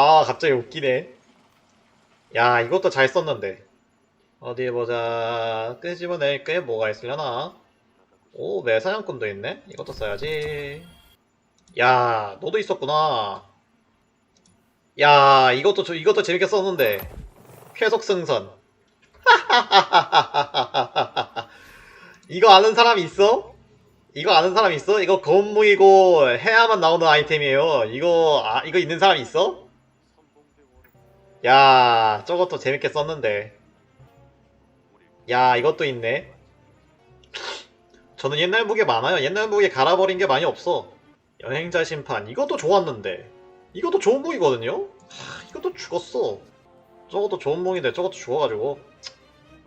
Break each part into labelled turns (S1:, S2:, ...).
S1: 아 갑자기 웃기네. 야 이것도 잘 썼는데. 어디 보자. 끄집어낼 게 뭐가 있으려나? 오 매사냥꾼도 있네? 이것도 써야지. 야 너도 있었구나. 야 이것도 저- 이것도 재밌게 썼는데. 회속 승선. 이거 아는 사람 있어? 이거 아는 사람 있어? 이거 검무이고 해야만 나오는 아이템이에요. 이거 아 이거 있는 사람 있어? 야 저것도 재밌게 썼는데. 야 이것도 있네. 저는 옛날 무게 많아요. 옛날 무게 갈아버린 게 많이 없어. 여행자 심판 이것도 좋았는데. 이것도 좋은 무기거든요. 하, 이것도 죽었어. 저것도 좋은 무기인데 저것도 죽어가지고.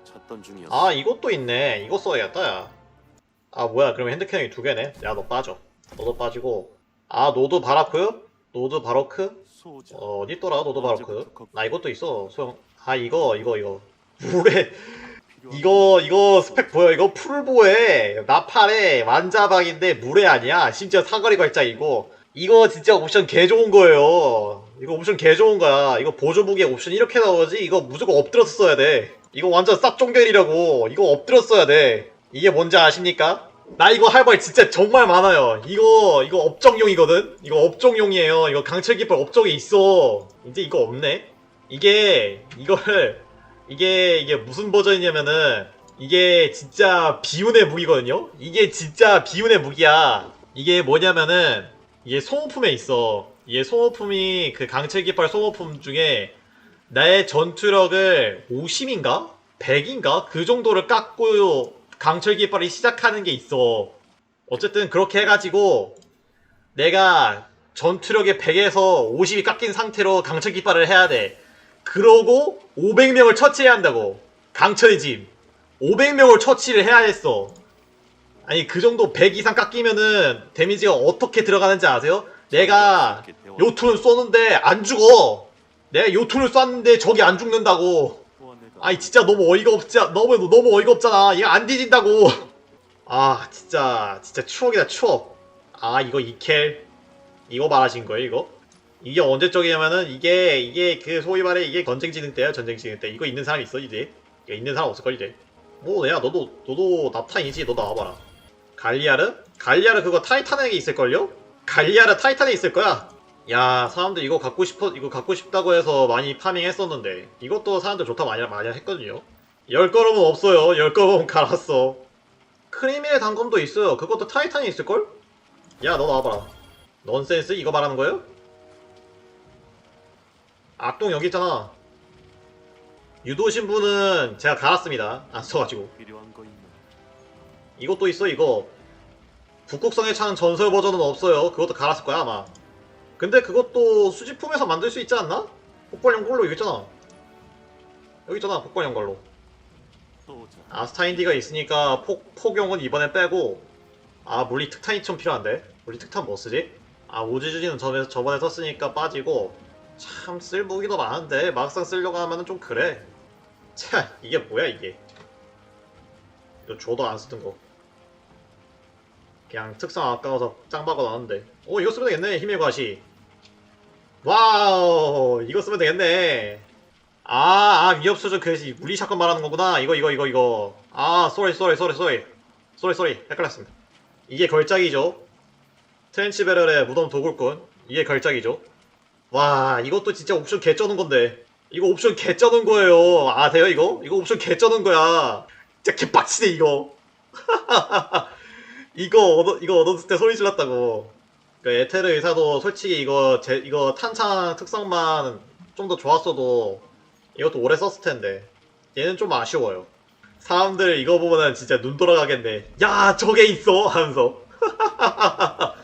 S2: 찾던 중이었어.
S1: 아 이것도 있네 이거 써야겠다 야. 아 뭐야 그럼 핸드캐논이 두 개네 야 너 빠져 너도 빠지고 아 노드 바라크? 노드 바로크?
S2: 소자.
S1: 어, 어디 있더라? 노드 바로크 나 이것도 있어. 소형. 아 이거 이거 이거. 물에 이거 이거 스펙 보여. 이거 풀보에 나팔에 완자박인데 물에 아니야. 심지어 사거리 발작이고. 이거 진짜 옵션 개 좋은 거예요. 이거 옵션 개 좋은 거야. 이거 보조 무기 옵션 이렇게 나오지? 이거 무조건 엎드려서 써야 돼. 이거 완전 쌉종결이라고. 이거 엎드려 써야 돼. 이게 뭔지 아십니까? 나 이거 할 말 진짜 정말 많아요 이거 이거 업종용이거든 이거 업종용이에요 이거 강철 깃발 업종에 있어 이제 이거 없네 이게 이거를 이게 이게 무슨 버전이냐면은 이게 진짜 비운의 무기거든요. 이게 진짜 비운의 무기야. 이게 뭐냐면은 이게 소모품에 있어. 이게 소모품이 그 강철 깃발 소모품 중에 나의 전투력을 50인가? 100인가? 그 정도를 깎고 강철 깃발이 시작하는 게 있어. 어쨌든 그렇게 해가지고 내가 전투력의 100에서 50이 깎인 상태로 강철 깃발을 해야 돼. 그러고 500명을 처치해야 한다고. 강철의 짐. 500명을 처치를 해야 했어. 아니 그 정도 100 이상 깎이면은 데미지가 어떻게 들어가는지 아세요? 내가 요툰 쏘는데 안 죽어. 내가 요툰을 쐈는데 적이 안 죽는다고. 아니 진짜 너무 어이가 없지 너무 너무 어이가 없잖아. 얘가 안 뒤진다고. 아 진짜 진짜 추억이다 추억. 아 이거 이켈 이거 말하신 거예요 이거? 이게 언제적이냐면은 이게 이게 그 소위 말해 이게 전쟁 지능 때야 전쟁 지능 때 이거 있는 사람 있어 이제 이거 있는 사람 없을걸 이제 뭐야 너도 너도 납타이지 너 나와봐라 갈리아르? 갈리아르 그거 타이탄에게 있을걸요? 갈리아르 타이탄에 있을 거야 야 사람들 이거 갖고 싶어 이거 갖고 싶다고 해서 많이 파밍 했었는데 이것도 사람들 좋다 많이 많이 했거든요 열 걸음은 없어요 열 걸음은 갈았어 크리미의 단검도 있어요 그것도 타이탄에 있을걸? 야 너 나와봐라 넌센스 이거 말하는 거예요? 악동 여기 있잖아. 유도 신부는 제가 갈았습니다. 안 써가지고. 이것도 있어 이거. 북극성의 창 전설 버전은 없어요. 그것도 갈았을 거야 아마. 근데 그것도 수집품에서 만들 수 있지 않나? 폭발용 걸로 여기 있잖아. 여기 있잖아 폭발용 걸로.
S2: 소자.
S1: 아스타인디가 있으니까 폭, 폭용은 이번에 빼고 아 물리 특탄이 좀 필요한데 물리 특탄 뭐 쓰지? 아 오지주지는 저번에, 저번에 썼으니까 빠지고 참 쓸 무기도 많은데 막상 쓰려고 하면은 좀 그래 차 이게 뭐야 이게 이거 줘도 안 쓰던 거 그냥 특성 아까워서 짱 박아놨는데 오 이거 쓰면 되겠네 힘의 과시 와우 이거 쓰면 되겠네 아, 아 위협 수준 그 물리 샷건 말하는 거구나. 이거 이거 이거 이거. 아, 쏘리 쏘리 쏘리 쏘리. 쏘리 쏘리. 헷갈렸습니다. 이게 걸작이죠. 트렌치 베럴의 무덤 도굴꾼. 이게 걸작이죠. 와, 이것도 진짜 옵션 개 쩌는 건데. 이거 옵션 개 쩌는 거예요. 아세요 이거? 이거 옵션 개 쩌는 거야. 진짜 개빡치네 이거. 이거 얻어 이거 얻었을 때 소리 질렀다고. 그 에테르 의사도 솔직히 이거 제 이거 탄창 특성만 좀 더 좋았어도 이것도 오래 썼을 텐데 얘는 좀 아쉬워요. 사람들 이거 보면은 진짜 눈 돌아가겠네. 야 저게 있어 하면서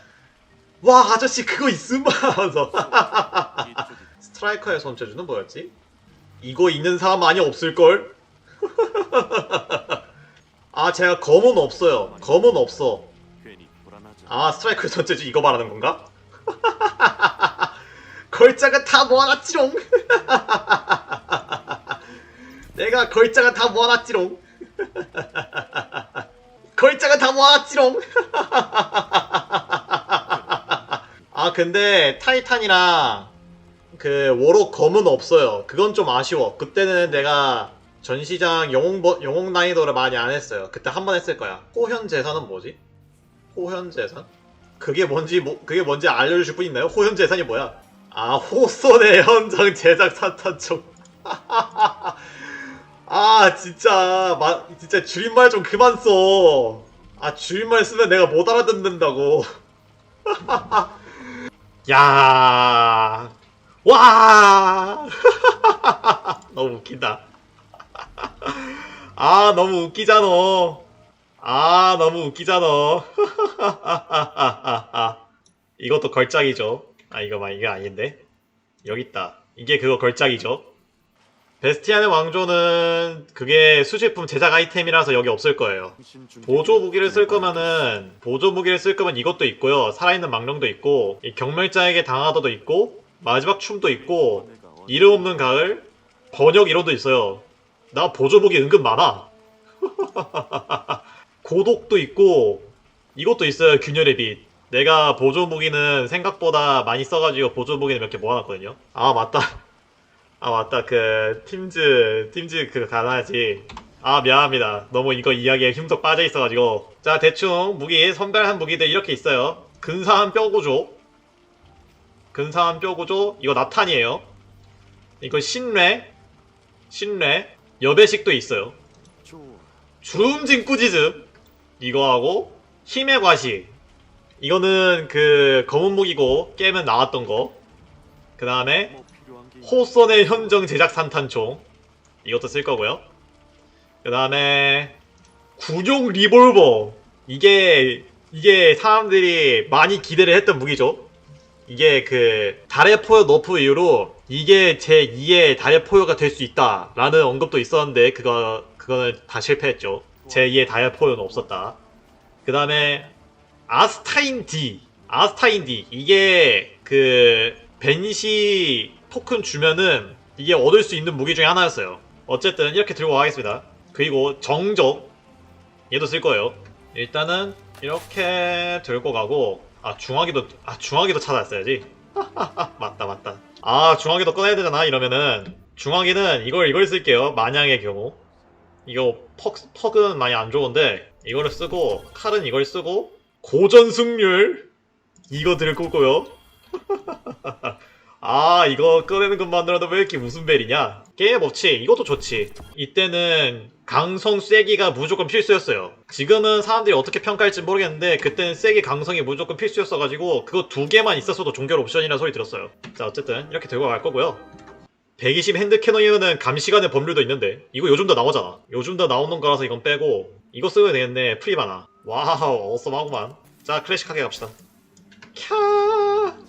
S1: 와 아저씨 그거 있음 하면서 스트라이커의 손재주는 뭐였지? 이거 있는 사람 많이 없을걸? 아 제가 검은 없어요. 검은 없어. 아 스트라이커의 손재주 이거 말하는 건가? 걸작은 다 모아놨지롱. 내가 걸작은 다 모아놨지롱. 걸작은 다 모아놨지롱. 아 근데 타이탄이랑 그 워록 검은 없어요. 그건 좀 아쉬워. 그때는 내가 전시장 영웅 버- 영웅 난이도를 많이 안 했어요. 그때 한 번 했을 거야. 호현 재산은 뭐지? 호현 재산? 그게 뭔지 뭐, 그게 뭔지 알려주실 분 있나요? 호현 재산이 뭐야? 아 호손의 현장 제작 산탄총. 아 진짜 마, 진짜 줄임말 좀 그만 써. 아 줄임말 쓰면 내가 못 알아듣는다고. 야, 와, 너무 웃긴다. 아 너무 웃기잖아. 아 너무 웃기잖아. 이것도 걸작이죠. 아 이거 막 이거 아닌데. 여기 있다. 이게 그거 걸작이죠. 베스티안의 왕조는 그게 수집품 제작 아이템이라서 여기 없을 거예요. 보조 무기를 쓸 거면은 보조 무기를 쓸 거면 이것도 있고요. 살아있는 망령도 있고 이 경멸자에게 당하다도 있고 마지막 춤도 있고 이름 없는 가을 번역 이론도 있어요. 나 보조 무기 은근 많아. 고독도 있고 이것도 있어요. 균열의 빛. 내가 보조 무기는 생각보다 많이 써가지고 보조 무기는 몇 개 모아놨거든요. 아 맞다. 아 맞다. 그 팀즈 팀즈 그 가나지. 아 미안합니다. 너무 이거 이야기에 흉석 빠져 있어가지고. 자 대충 무기 선별한 무기들 이렇게 있어요. 근사한 뼈구조. 근사한 뼈구조. 이거 나탄이에요. 이거 신뢰. 신뢰. 여배식도 있어요. 주름진 꾸지즘 이거 하고 힘의 과시 이거는 그 검은 무기고 게임은 나왔던 거그 다음에 호선의 현정 제작 산탄총 이것도 쓸 거고요. 그 다음에 군용 리볼버 이게 이게 사람들이 많이 기대를 했던 무기죠. 이게 그 달의 포효 너프 이후로 이게 제 2의 달의 포효가 될 수 있다 라는 언급도 있었는데 그거 그거는 다 실패했죠. 제 2의 달의 포효는 없었다. 그 다음에 아스타인 D 아스타인 D 이게 그 벤시 토큰 주면은 이게 얻을 수 있는 무기 중에 하나였어요. 어쨌든 이렇게 들고 가겠습니다. 그리고 정적 얘도 쓸 거예요. 일단은 이렇게 들고 가고 아 중화기도 아 중화기도 찾아왔어야지. 맞다 맞다. 아 중화기도 꺼내야 되잖아 이러면은 중화기는 이걸 이걸 쓸게요. 만약의 경우 이거 퍽 퍽은 많이 안 좋은데 이거를 쓰고 칼은 이걸 쓰고 고전 승률 이거 들고 오고요. 아 이거 꺼내는 것만으로도 왜 이렇게 무슨 벨이냐? 게임 법칙 이것도 좋지. 이때는 강성 쐐기가 무조건 필수였어요. 지금은 사람들이 어떻게 평가할지 모르겠는데 그때는 쐐기 강성이 무조건 필수였어가지고 그거 두 개만 있었어도 종결 옵션이라 소리 들었어요. 자 어쨌든 이렇게 들고 갈 거고요 120 핸드 캐논이면은 감시간의 법률도 있는데 이거 요즘 도 나오잖아. 요즘 도 나오는 거라서 이건 빼고 이거 쓰면 되겠네. 프리바나 와우 어썸하구만. 자 클래식하게 갑시다. 캬